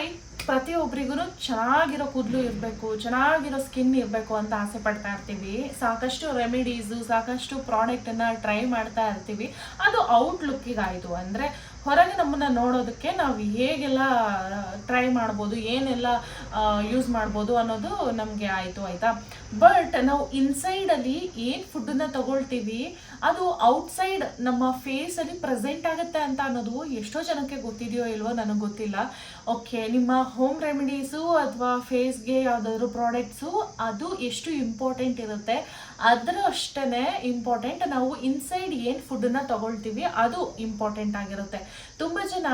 Hi ಪ್ರತಿಯೊಬ್ಬರಿಗೂ ಚೆನ್ನಾಗಿರೋ ಕೂದಲು ಇರಬೇಕು, ಚೆನ್ನಾಗಿರೋ ಸ್ಕಿನ್ ಇರಬೇಕು ಅಂತ ಆಸೆ ಪಡ್ತಾ ಇರ್ತೀವಿ. ಸಾಕಷ್ಟು ರೆಮಿಡೀಸು ಸಾಕಷ್ಟು ಪ್ರಾಡಕ್ಟನ್ನು ಟ್ರೈ ಮಾಡ್ತಾ ಇರ್ತೀವಿ. ಅದು ಔಟ್ಲುಕ್ಕಿಗಾಯಿತು ಅಂದರೆ ಹೊರಗೆ ನಮ್ಮನ್ನ ನೋಡೋದಕ್ಕೆ ನಾವು ಹೇಗೆಲ್ಲ ಟ್ರೈ ಮಾಡ್ಬೋದು, ಏನೆಲ್ಲ ಯೂಸ್ ಮಾಡ್ಬೋದು ಅನ್ನೋದು ನಮಗೆ ಆಯಿತು, ಆಯಿತಾ? ಬಟ್ ನಾವು ಇನ್ಸೈಡಲ್ಲಿ ಏನು ಫುಡ್ಡನ್ನು ತಗೊಳ್ತೀವಿ, ಅದು ಔಟ್ಸೈಡ್ ನಮ್ಮ ಫೇಸಲ್ಲಿ ಪ್ರೆಸೆಂಟ್ ಆಗುತ್ತೆ ಅಂತ ಅನ್ನೋದು ಎಷ್ಟೋ ಜನಕ್ಕೆ ಗೊತ್ತಿದೆಯೋ ಇಲ್ವೋ ನನಗೆ ಗೊತ್ತಿಲ್ಲ. ಓಕೆ ನಿಮ್ಮ ಹೋಮ್ ರೆಮಿಡೀಸು ಅಥವಾ ಫೇಸ್ಗೆ ಯಾವುದಾದ್ರು ಪ್ರಾಡಕ್ಟ್ಸು ಅದು ಎಷ್ಟು ಇಂಪಾರ್ಟೆಂಟ್ ಇರುತ್ತೆ? ಅದರ ಅಷ್ಟೇ ಇಂಪಾರ್ಟೆಂಟ್ ನಾವು ಇನ್ಸೈಡ್ ಏನು ಫುಡ್ಡನ್ನ ತಗೊಳ್ತೀವಿ, ಅದು ಇಂಪಾರ್ಟೆಂಟ್ ಆಗಿರುತ್ತೆ. ತುಂಬ ಜನ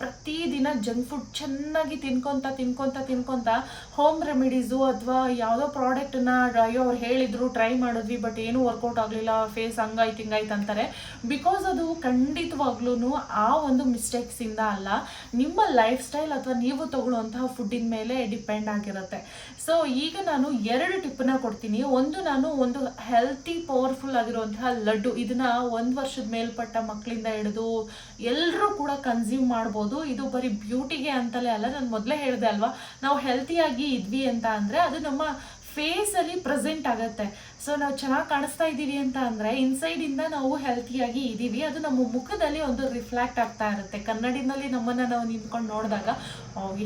ಪ್ರತಿದಿನ ಜಂಕ್ ಫುಡ್ ಚೆನ್ನಾಗಿ ತಿನ್ಕೊಂತ ತಿನ್ಕೊಂತ ತಿನ್ಕೊಂತ ಹೋಮ್ ರೆಮಿಡೀಸು ಅಥವಾ ಯಾವುದೋ ಪ್ರಾಡಕ್ಟನ್ನ ಅಯ್ಯೋ ಅವ್ರು ಹೇಳಿದ್ರು ಟ್ರೈ ಮಾಡಿದ್ವಿ ಬಟ್ ಏನೂ ವರ್ಕೌಟ್ ಆಗಲಿಲ್ಲ ಫೇಸ್ ಹಂಗಾಯ್ತು, ಹಿಂಗಾಯ್ತು ಅಂತಾರೆ. ಬಿಕಾಸ್ ಅದು ಖಂಡಿತವಾಗ್ಲೂ ಆ ಒಂದು ಮಿಸ್ಟೇಕ್ಸಿಂದ ಅಲ್ಲ, ನಿಮ್ಮ ಲೈಫ್ ಸ್ಟೈಲ್ ಅಥವಾ ನೀವು ತಗೊಳ್ಳುವಂತಹ ಫುಡ್ಡಿನ ಮೇಲೆ ಡಿಪೆಂಡ್ ಆಗಿರುತ್ತೆ. ಸೊ ಈಗ ನಾನು ಎರಡು ಟಿಪ್ಪನ್ನ ಕೊಡ್ತೀನಿ. ಒಂದು ನಾನು ಒಂದು ಹೆಲ್ತಿ ಪವರ್ಫುಲ್ ಆಗಿರುವಂತಹ ಲಡ್ಡು. ಇದನ್ನ ಒಂದು ವರ್ಷದ ಮೇಲ್ಪಟ್ಟ ಮಕ್ಕಳಿಂದ ಹಿಡಿದು ಎಲ್ಲರೂ ಕೂಡ ಕನ್ಸ್ಯೂಮ್ ಮಾಡ್ಬೋದು. ಇದು ಬರೀ ಬ್ಯೂಟಿಗೆ ಅಂತಲೇ ಅಲ್ಲ, ನಾನು ಮೊದಲೇ ಹೇಳಿದೆ ಅಲ್ವಾ? ನಾವು ಹೆಲ್ತಿಯಾಗಿ ಇದ್ವಿ ಅಂತ ಅಂದರೆ ಅದು ನಮ್ಮ ಫೇಸಲ್ಲಿ ಪ್ರೆಸೆಂಟ್ ಆಗುತ್ತೆ. ಸೊ ನಾವು ಚೆನ್ನಾಗಿ ಕಾಣಿಸ್ತಾ ಇದ್ದೀವಿ ಅಂತ ಅಂದರೆ ಇನ್ಸೈಡಿಂದ ನಾವು ಹೆಲ್ತಿಯಾಗಿ ಇದ್ದೀವಿ. ಅದು ನಮ್ಮ ಮುಖದಲ್ಲಿ ಒಂದು ರಿಫ್ಲೆಕ್ಟ್ ಆಗ್ತಾ ಇರುತ್ತೆ. ಕನ್ನಡಿನಲ್ಲಿ ನಮ್ಮನ್ನು ನಾವು ನಿಂತ್ಕೊಂಡು ನೋಡಿದಾಗ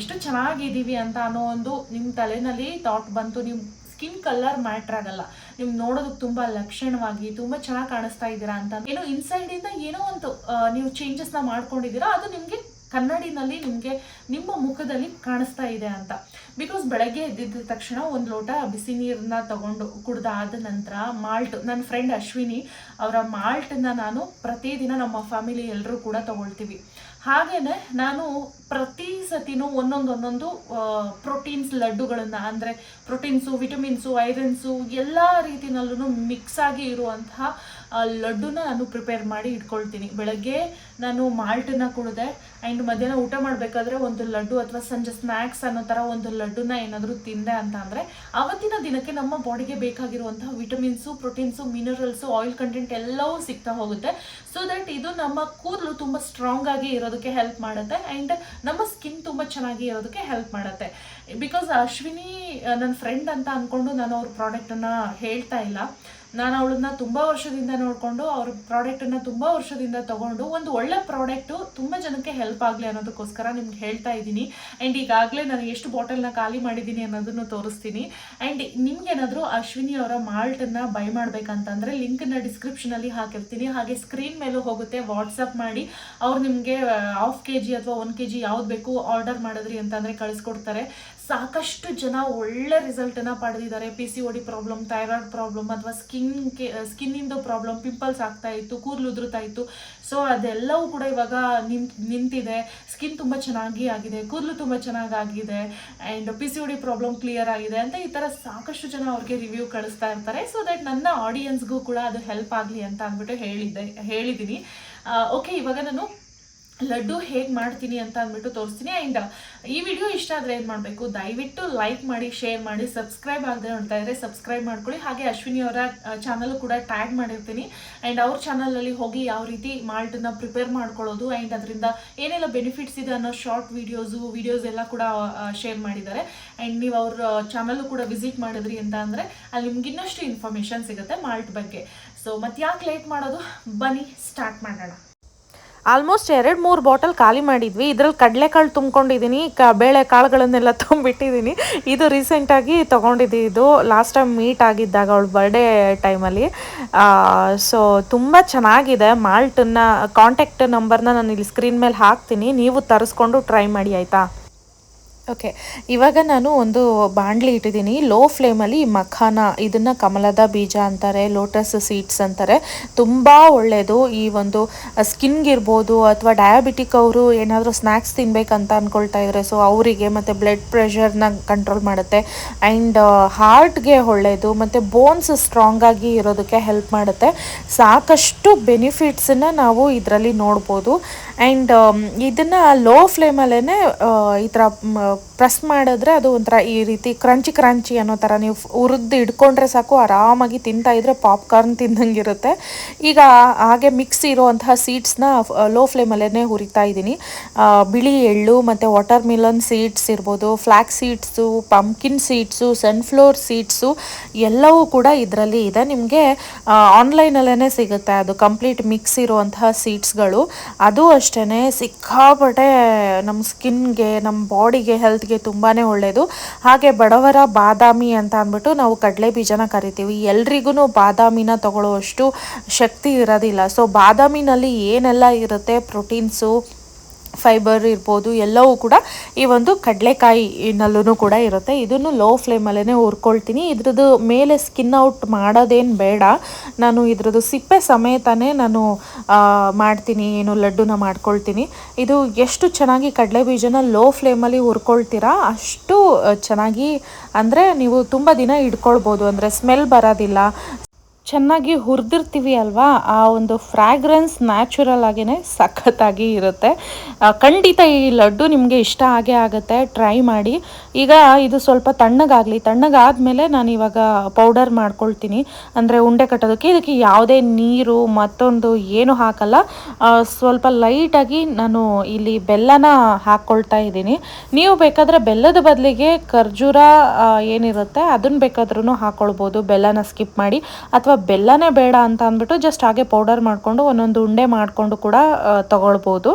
ಎಷ್ಟು ಚೆನ್ನಾಗಿದ್ದೀವಿ ಅಂತ ಅನ್ನೋ ಒಂದು ನಿಮ್ಮ ತಲೆನಲ್ಲಿ ಥಾಟ್ ಬಂತು ನಿಮ್ಮ ಸ್ಕಿನ್ ಕಲರ್ ಮ್ಯಾಟ್ರ್ ಆಗಲ್ಲ. ನೀವು ನೋಡೋದಕ್ಕೆ ತುಂಬ ಲಕ್ಷಣವಾಗಿ, ತುಂಬ ಚೆನ್ನಾಗಿ ಕಾಣಿಸ್ತಾ ಇದ್ದೀರಾ ಅಂತ ಏನೋ ಇನ್ಸೈಡ್ ಇಂದ ಏನೋ ಒಂದು ನೀವು ನೀವು ನ ಮಾಡ್ಕೊಂಡಿದ್ದೀರಾ, ಅದು ನಿಮಗೆ ಕನ್ನಡಿನಲ್ಲಿ ನಿಮಗೆ, ನಿಮ್ಮ ಮುಖದಲ್ಲಿ ಕಾಣಿಸ್ತಾ ಇದೆ ಅಂತ. ಬಿಕಾಸ್ ಬೆಳಗ್ಗೆ ಎದ್ದಿದ್ದ ತಕ್ಷಣ ಒಂದು ಲೋಟ ಬಿಸಿ ನೀರನ್ನ ತಗೊಂಡು ಕುಡ್ದಾದ ನಂತರ ಮಾಲ್ಟ್ ನನ್ನ ಫ್ರೆಂಡ್ ಅಶ್ವಿನಿ, ಅವರ ಮಾಲ್ಟನ್ನ ನಾನು ಪ್ರತಿದಿನ ನಮ್ಮ ಫ್ಯಾಮಿಲಿ ಎಲ್ಲರೂ ಕೂಡ ತಗೊಳ್ತೀವಿ. ಹಾಗೇನೆ ನಾನು ಪ್ರತಿ ಸತಿನೂ ಒಂದೊಂದು ಒಂದೊಂದು ಪ್ರೋಟೀನ್ಸ್ ಲಡ್ಡುಗಳನ್ನು, ಅಂದರೆ ಪ್ರೋಟೀನ್ಸು ವಿಟಮಿನ್ಸು ಐರನ್ಸು ಎಲ್ಲ ರೀತಿಯಲ್ಲೂ ಮಿಕ್ಸ್ ಆಗಿ ಇರುವಂತಹ ಲಡ್ಡುನ ನಾನು ಪ್ರಿಪೇರ್ ಮಾಡಿ ಇಟ್ಕೊಳ್ತೀನಿ. ಬೆಳಗ್ಗೆ ನಾನು ಮಾಲ್ಟನ್ನ ಕುಡಿದೆ ಆ್ಯಂಡ್ ಮಧ್ಯಾಹ್ನ ಊಟ ಮಾಡಬೇಕಾದ್ರೆ ಒಂದು ಲಡ್ಡು ಅಥವಾ ಸಂಜೆ ಸ್ನ್ಯಾಕ್ಸ್ ಅನ್ನೋ ಥರ ಒಂದು ಲಡ್ಡುನ ಏನಾದರೂ ತಿಂದೆ ಅಂತ ಅಂದರೆ, ಅವತ್ತಿನ ದಿನಕ್ಕೆ ನಮ್ಮ ಬಾಡಿಗೆ ಬೇಕಾಗಿರುವಂತಹ vitamins proteins minerals oil content ಎಲ್ಲವೂ ಸಿಗ್ತಾ ಹೋಗುತ್ತೆ. ಸೊ ದಟ್ ಇದು ನಮ್ಮ ಕೂದಲು ತುಂಬ ಸ್ಟ್ರಾಂಗ್ ಆಗಿ ಇರೋದಕ್ಕೆ ಹೆಲ್ಪ್ ಮಾಡುತ್ತೆ ಆ್ಯಂಡ್ ನಮ್ಮ ಸ್ಕಿನ್ ತುಂಬ ಚೆನ್ನಾಗಿ ಇರೋದಕ್ಕೆ ಹೆಲ್ಪ್ ಮಾಡುತ್ತೆ. ಬಿಕಾಸ್ ಅಶ್ವಿನಿ, ನನ್ನ ಫ್ರೆಂಡ್ ಅಂತ ಅಂದ್ಕೊಂಡು ನಾನು ಅವ್ರ ಪ್ರಾಡಕ್ಟನ್ನು ಹೇಳ್ತಾ ಇಲ್ಲ. ನಾನು ಅವಳನ್ನ ತುಂಬ ವರ್ಷದಿಂದ ನೋಡಿಕೊಂಡು ಅವ್ರ ಪ್ರಾಡಕ್ಟನ್ನು ತುಂಬ ವರ್ಷದಿಂದ ತೊಗೊಂಡು ಒಂದು ಒಳ್ಳೆ ಪ್ರಾಡಕ್ಟು ತುಂಬ ಜನಕ್ಕೆ ಹೆಲ್ಪ್ ಆಗಲಿ ಅನ್ನೋದಕ್ಕೋಸ್ಕರ ನಿಮ್ಗೆ ಹೇಳ್ತಾ ಇದ್ದೀನಿ. ಆ್ಯಂಡ್ ಈಗಾಗಲೇ ನಾನು ಎಷ್ಟು ಬಾಟಲ್ನ ಖಾಲಿ ಮಾಡಿದ್ದೀನಿ ಅನ್ನೋದನ್ನು ತೋರಿಸ್ತೀನಿ. ಆ್ಯಂಡ್ ನಿಮ್ಗೇನಾದರೂ ಅಶ್ವಿನಿ ಅವರ ಮಾಲ್ಟನ್ನು ಬೈ ಮಾಡಬೇಕಂತಂದರೆ ಲಿಂಕನ್ನ ಡಿಸ್ಕ್ರಿಪ್ಷನಲ್ಲಿ ಹಾಕಿರ್ತೀನಿ. ಹಾಗೆ ಸ್ಕ್ರೀನ್ ಮೇಲೂ ಹೋಗುತ್ತೆ. ವಾಟ್ಸಪ್ ಮಾಡಿ ಅವ್ರು ನಿಮಗೆ ಹಾಫ್ ಕೆ ಜಿ ಅಥವಾ ಒನ್ ಕೆ ಜಿ ಯಾವ್ದು ಬೇಕು ಆರ್ಡರ್ ಮಾಡಿದ್ರಿ ಅಂತಂದರೆ ಕಳಿಸ್ಕೊಡ್ತಾರೆ. ಸಾಕಷ್ಟು ಜನ ಒಳ್ಳೆ ರಿಸಲ್ಟನ್ನು ಪಡೆದಿದ್ದಾರೆ. P C OD problem thyroid problem ಅಥವಾ ಸ್ಕಿನ್ ಸ್ಕಿನ್ನಿಂದು ಪ್ರಾಬ್ಲಮ್ ಪಿಂಪಲ್ಸ್ ಆಗ್ತಾ ಇತ್ತು, ಕೂದಲು ಉದುರುತ್ತಾ ಇತ್ತು. ಸೊ ಅದೆಲ್ಲವೂ ಕೂಡ ಇವಾಗ ನಿಂತ್, ನಿಂತಿದೆ. ಸ್ಕಿನ್ ತುಂಬ ಚೆನ್ನಾಗಿ ಆಗಿದೆ, ಕೂದಲು ತುಂಬ ಚೆನ್ನಾಗಿ ಆಗಿದೆ and P C OD problem clear ಆಗಿದೆ ಅಂತ ಈ ಥರ ಸಾಕಷ್ಟು ಜನ ಅವ್ರಿಗೆ ರಿವ್ಯೂ ಕಳಿಸ್ತಾ ಇರ್ತಾರೆ. ಸೊ ದಟ್ ನನ್ನ ಆಡಿಯನ್ಸ್ಗೂ ಕೂಡ ಅದು ಹೆಲ್ಪ್ ಆಗಲಿ ಅಂತ ಅಂದ್ಬಿಟ್ಟು ಹೇಳಿದ್ದೆ ಹೇಳಿದ್ದೀನಿ ಓಕೆ ಇವಾಗ ನಾನು ಲಡ್ಡು ಹೇಗೆ ಮಾಡ್ತೀನಿ ಅಂತ ಅಂದ್ಬಿಟ್ಟು ತೋರಿಸ್ತೀನಿ. ಆ್ಯಂಡ್ ಈ ವಿಡಿಯೋ ಇಷ್ಟ ಆದರೆ ಏನು ಮಾಡಬೇಕು, ದಯವಿಟ್ಟು ಲೈಕ್ ಮಾಡಿ ಶೇರ್ ಮಾಡಿ ಸಬ್ಸ್ಕ್ರೈಬ್ ಆಗದೆ ನೋಡ್ತಾ ಇದ್ರೆ ಸಬ್ಸ್ಕ್ರೈಬ್ ಮಾಡ್ಕೊಳ್ಳಿ. ಹಾಗೆ ಅಶ್ವಿನಿ ಅವರ ಚಾನಲ್ ಕೂಡ ಟ್ಯಾಗ್ ಮಾಡಿರ್ತೀನಿ. ಆ್ಯಂಡ್ ಅವ್ರ ಚಾನಲಲ್ಲಿ ಹೋಗಿ ಯಾವ ರೀತಿ ಮಾಲ್ಟನ್ನ ಪ್ರಿಪೇರ್ ಮಾಡ್ಕೊಳ್ಳೋದು ಆ್ಯಂಡ್ ಅದರಿಂದ ಏನೆಲ್ಲ ಬೆನಿಫಿಟ್ಸ್ ಇದೆ ಅನ್ನೋ ಶಾರ್ಟ್ ವೀಡಿಯೋಸು ವೀಡಿಯೋಸ್ ಎಲ್ಲ ಕೂಡ ಶೇರ್ ಮಾಡಿದ್ದಾರೆ. ಆ್ಯಂಡ್ ನೀವು ಅವ್ರ ಚಾನಲ್ಲು ಕೂಡ ವಿಸಿಟ್ ಮಾಡಿದ್ರಿ ಅಂತ ಅಂದರೆ ಅಲ್ಲಿ ನಿಮ್ಗೆ ಇನ್ನಷ್ಟು ಇನ್ಫಾರ್ಮೇಷನ್ ಸಿಗುತ್ತೆ ಮಾಲ್ಟ್ ಬಗ್ಗೆ. ಸೊ ಮತ್ತೆ ಯಾಕೆ ಲೇಟ್ ಮಾಡೋದು? ಬನ್ನಿ ಸ್ಟಾರ್ಟ್ ಮಾಡೋಣ. ಆಲ್ಮೋಸ್ಟ್ ಎರಡು ಮೂರು ಬಾಟಲ್ ಖಾಲಿ ಮಾಡಿದ್ವಿ. ಇದ್ರಲ್ಲಿ ಕಡಲೆಕಾಳು ತುಂಬ್ಕೊಂಡಿದ್ದೀನಿ ಕ ಬೇಳೆ ಕಾಳುಗಳನ್ನೆಲ್ಲ ತುಂಬಿಟ್ಟಿದ್ದೀನಿ ಇದು ರೀಸೆಂಟಾಗಿ ಇದು ಲಾಸ್ಟ್ ಟೈಮ್ ಮೀಟ್ ಆಗಿದ್ದಾಗ ಅವಳು ಬರ್ಡೇ ಟೈಮಲ್ಲಿ ಸೊ ತುಂಬ ಚೆನ್ನಾಗಿದೆ. ಮಾಲ್ಟನ್ನು ಕಾಂಟ್ಯಾಕ್ಟ್ ನಂಬರ್ನ ನಾನು ಇಲ್ಲಿ ಸ್ಕ್ರೀನ್ ಮೇಲೆ ಹಾಕ್ತೀನಿ. ನೀವು ತರಿಸ್ಕೊಂಡು ಟ್ರೈ ಮಾಡಿ, ಆಯಿತಾ? ಓಕೆ ಇವಾಗ ನಾನು ಒಂದು ಬಾಣಲಿ ಇಟ್ಟಿದ್ದೀನಿ. ಲೋ ಫ್ಲೇಮಲ್ಲಿ ಮಖಾನ, ಇದನ್ನು ಕಮಲದ ಬೀಜ ಅಂತಾರೆ ಲೋಟಸ್ ಸೀಡ್ಸ್ ಅಂತಾರೆ. ತುಂಬ ಒಳ್ಳೆಯದು ಈ ಒಂದು ಸ್ಕಿನ್ಗಿರ್ಬೋದು ಅಥವಾ ಡಯಾಬಿಟಿಕ್ ಅವರು ಏನಾದರೂ ಸ್ನ್ಯಾಕ್ಸ್ ತಿನ್ಬೇಕಂತ ಅಂದ್ಕೊಳ್ತಾ ಇದ್ದಾರೆ ಸೊ ಅವರಿಗೆ ಮತ್ತು ಬ್ಲಡ್ ಪ್ರೆಷರ್ನ ಕಂಟ್ರೋಲ್ ಮಾಡುತ್ತೆ. ಆ್ಯಂಡ್ ಹಾರ್ಟ್ಗೆ ಒಳ್ಳೆಯದು ಮತ್ತು ಬೋನ್ಸ್ ಸ್ಟ್ರಾಂಗ್ ಆಗಿ ಇರೋದಕ್ಕೆ ಹೆಲ್ಪ್ ಮಾಡುತ್ತೆ. ಸಾಕಷ್ಟು ಬೆನಿಫಿಟ್ಸನ್ನು ನಾವು ಇದರಲ್ಲಿ ನೋಡ್ಬೋದು. ಆ್ಯಂಡ್ ಇದನ್ನು ಲೋ ಫ್ಲೇಮಲ್ಲೇ ಈ ಥರ blog ಪ್ರೆಸ್ ಮಾಡಿದ್ರೆ ಅದು ಒಂಥರ ಈ ರೀತಿ ಕ್ರಂಚಿ ಕ್ರಂಚಿ ಅನ್ನೋ ಥರ. ನೀವು ಹುರಿದು ಇಟ್ಕೊಂಡ್ರೆ ಸಾಕು, ಆರಾಮಾಗಿ ತಿಂತಾ ಇದ್ರೆ ಪಾಪ್ಕಾರ್ನ್ ತಿಂದಂಗಿರುತ್ತೆ. ಈಗ ಹಾಗೆ ಮಿಕ್ಸ್ ಇರುವಂತಹ ಸೀಡ್ಸ್ನ ಲೋ ಫ್ಲೇಮಲ್ಲೇ ಹುರಿತಾ ಇದ್ದೀನಿ. ಬಿಳಿ ಎಳ್ಳು ಮತ್ತು ವಾಟರ್ ಮಿಲನ್ ಸೀಡ್ಸ್ ಇರ್ಬೋದು flax seeds pumpkin seeds sunflower seeds ಎಲ್ಲವೂ ಕೂಡ ಇದರಲ್ಲಿ ಇದೆ. ನಿಮಗೆ ಆನ್ಲೈನಲ್ಲೇ ಸಿಗುತ್ತೆ ಅದು ಕಂಪ್ಲೀಟ್ ಮಿಕ್ಸ್ ಇರುವಂತಹ ಸೀಡ್ಸ್ಗಳು ಅದು ಅಷ್ಟೇ ಸಿಕ್ಕಾಪಟ್ಟೆ ನಮ್ಮ ಸ್ಕಿನ್ಗೆ ನಮ್ಮ ಬಾಡಿಗೆ ಹೆಲ್ತ್ಗೆ ತುಂಬಾ ಒಳ್ಳೆಯದು ಹಾಗೆ ಬಡವರ ಬಾದಾಮಿ ಅಂತ ಅಂದ್ಬಿಟ್ಟು ನಾವು ಕಡಲೆ ಬೀಜನ ಕರಿತೀವಿ. ಎಲ್ರಿಗೂ ಬಾದಾಮಿನ ತಗೊಳ್ಳೋವಷ್ಟು ಶಕ್ತಿ ಇರೋದಿಲ್ಲ. ಸೊ ಬಾದಾಮಿನಲ್ಲಿ ಏನೆಲ್ಲ ಇರುತ್ತೆ? ಪ್ರೋಟೀನ್ಸು ಫೈಬರ್ ಇರ್ಬೋದು, ಎಲ್ಲವೂ ಕೂಡ ಈ ಒಂದು ಕಡಲೆಕಾಯಿನಲ್ಲೂ ಕೂಡ ಇರುತ್ತೆ. ಇದನ್ನು ಲೋ ಫ್ಲೇಮಲ್ಲೇ ಹುರ್ಕೊಳ್ತೀನಿ. ಇದ್ರದ್ದು ಮೇಲೆ ಸ್ಕಿನ್ ಔಟ್ ಮಾಡೋದೇನು ಬೇಡ. ನಾನು ಇದ್ರದ್ದು ಸಿಪ್ಪೆ ಸಮೇತನೇ ನಾನು ಮಾಡ್ತೀನಿ, ಏನು ಲಡ್ಡುನ ಮಾಡ್ಕೊಳ್ತೀನಿ. ಇದು ಎಷ್ಟು ಚೆನ್ನಾಗಿ ಕಡಲೆ ಬೀಜನ ಲೋ ಫ್ಲೇಮಲ್ಲಿ ಹುರ್ಕೊಳ್ತೀರಾ? ಅಷ್ಟು ಚೆನ್ನಾಗಿ, ಅಂದರೆ ನೀವು ತುಂಬ ದಿನ ಇಟ್ಕೊಳ್ಬೋದು ಅಂದರೆ ಸ್ಮೆಲ್ ಬರೋದಿಲ್ಲ ಚೆನ್ನಾಗಿ ಹುರಿದಿರ್ತೀವಿ ಅಲ್ವಾ? ಆ ಒಂದು ಫ್ರ್ಯಾಗ್ರೆನ್ಸ್ ನ್ಯಾಚುರಲ್ ಆಗಿಯೇ ಸಖತ್ತಾಗಿ ಇರುತ್ತೆ. ಖಂಡಿತ ಈ ಲಡ್ಡು ನಿಮಗೆ ಇಷ್ಟ ಆಗೇ ಆಗುತ್ತೆ. ಟ್ರೈ ಮಾಡಿ. ಈಗ ಇದು ಸ್ವಲ್ಪ ತಣ್ಣಗಾಗಲಿ. ತಣ್ಣಗಾದ್ಮೇಲೆ ನಾನು ಇವಾಗ ಪೌಡರ್ ಮಾಡ್ಕೊಳ್ತೀನಿ. ಅಂದರೆ ಉಂಡೆ ಕಟ್ಟೋದಕ್ಕೆ. ಇದಕ್ಕೆ ಯಾವುದೇ ನೀರು, ಮತ್ತೊಂದು ಏನು ಹಾಕಲ್ಲ. ಸ್ವಲ್ಪ ಲೈಟಾಗಿ ನಾನು ಇಲ್ಲಿ ಬೆಲ್ಲನ ಹಾಕ್ಕೊಳ್ತಾ ಇದ್ದೀನಿ. ನೀವು ಬೇಕಾದರೆ ಬೆಲ್ಲದ ಬದಲಿಗೆ ಖರ್ಜೂರ ಏನಿರುತ್ತೆ ಅದನ್ನು ಬೇಕಾದ್ರೂ ಹಾಕ್ಕೊಳ್ಬೋದು ಬೆಲ್ಲನ ಸ್ಕಿಪ್ ಮಾಡಿ. ಅಥವಾ ಬೆಲ್ಲನೇ ಬೇಡ ಅಂತ ಅಂದ್ಬಿಟ್ಟು ಜಸ್ಟ್ ಹಾಗೆ ಪೌಡರ್ ಮಾಡಿಕೊಂಡು ಒಂದೊಂದು ಉಂಡೆ ಮಾಡಿಕೊಂಡು ಕೂಡ ತಗೊಳ್ಬೋದು.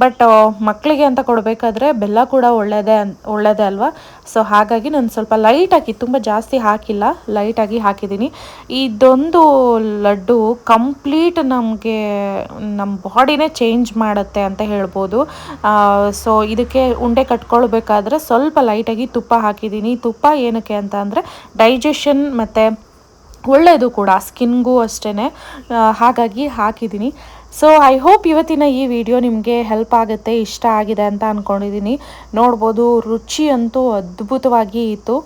ಬಟ್ ಮಕ್ಕಳಿಗೆ ಅಂತ ಕೊಡಬೇಕಾದ್ರೆ ಬೆಲ್ಲ ಕೂಡ ಒಳ್ಳೆಯದೇ ಅನ್ ಒಳ್ಳೆಯದೇ ಅಲ್ವಾ? ಸೊ ಹಾಗಾಗಿ ನಾನು ಸ್ವಲ್ಪ ಲೈಟಾಗಿ ತುಂಬ ಜಾಸ್ತಿ ಹಾಕಿಲ್ಲ ಲೈಟಾಗಿ ಹಾಕಿದ್ದೀನಿ. ಇದೊಂದು ಲಡ್ಡು ಕಂಪ್ಲೀಟ್ ನಮಗೆ ನಮ್ಮ ಬಾಡಿನೇ ಚೇಂಜ್ ಮಾಡುತ್ತೆ ಅಂತ ಹೇಳ್ಬೋದು. ಸೊ ಇದಕ್ಕೆ ಉಂಡೆ ಕಟ್ಕೊಳ್ಬೇಕಾದ್ರೆ ಸ್ವಲ್ಪ ಲೈಟಾಗಿ ತುಪ್ಪ ಹಾಕಿದ್ದೀನಿ. ತುಪ್ಪ ಏನಕ್ಕೆ ಅಂತ ಅಂದರೆ ಡೈಜೆಷನ್ ಮತ್ತು ಒಳ್ಳೆಯದು ಕೂಡ, ಸ್ಕಿನ್ಗೂ ಅಷ್ಟೇ ಹಾಗಾಗಿ ಹಾಕಿದ್ದೀನಿ. ಸೊ ಐ ಹೋಪ್ ಇವತ್ತಿನ ಈ ವಿಡಿಯೋ ನಿಮಗೆ ಹೆಲ್ಪ್ ಆಗುತ್ತೆ, ಇಷ್ಟ ಆಗಿದೆ ಅಂತ ಅಂದ್ಕೊಂಡಿದ್ದೀನಿ ನೋಡ್ಬೋದು, ರುಚಿ ಅಂತೂ ಅದ್ಭುತವಾಗಿ ಇತ್ತು.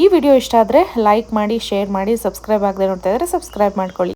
ಈ ವಿಡಿಯೋ ಇಷ್ಟ ಆದರೆ ಲೈಕ್ ಮಾಡಿ ಶೇರ್ ಮಾಡಿ ಸಬ್ಸ್ಕ್ರೈಬ್ ಆಗದೆ ನೋಡ್ತಾ ಇದ್ದರೆ ಸಬ್ಸ್ಕ್ರೈಬ್ ಮಾಡ್ಕೊಳ್ಳಿ.